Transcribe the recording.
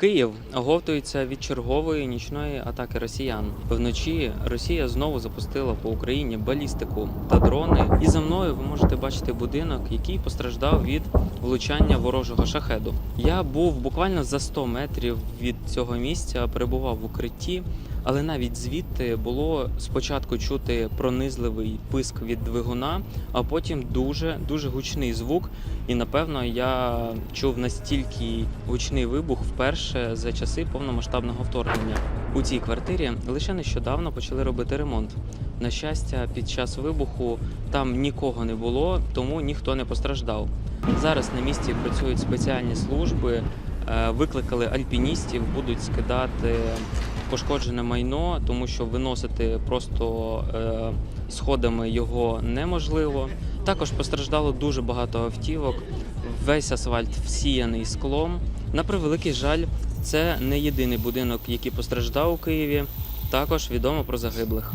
Київ оговтується від чергової нічної атаки росіян. Вночі Росія знову запустила по Україні балістику та дрони. І за мною ви можете бачити будинок, який постраждав від влучання ворожого шахеду. Я був буквально за 100 метрів від цього місця, перебував в укритті. Але навіть звідти було спочатку чути пронизливий писк від двигуна, а потім дуже дуже гучний звук. І напевно я чув настільки гучний вибух вперше за часи повномасштабного вторгнення. У цій квартирі лише нещодавно почали робити ремонт. На щастя, під час вибуху там нікого не було, тому ніхто не постраждав. Зараз на місці працюють спеціальні служби, е, викликали альпіністів, будуть скидати пошкоджене майно, тому що виносити просто е, сходами його неможливо. Також постраждало дуже багато автівок. Весь асфальт всіяний склом. На превеликий жаль, це не єдиний будинок, який постраждав у Києві. Також відомо про загиблих.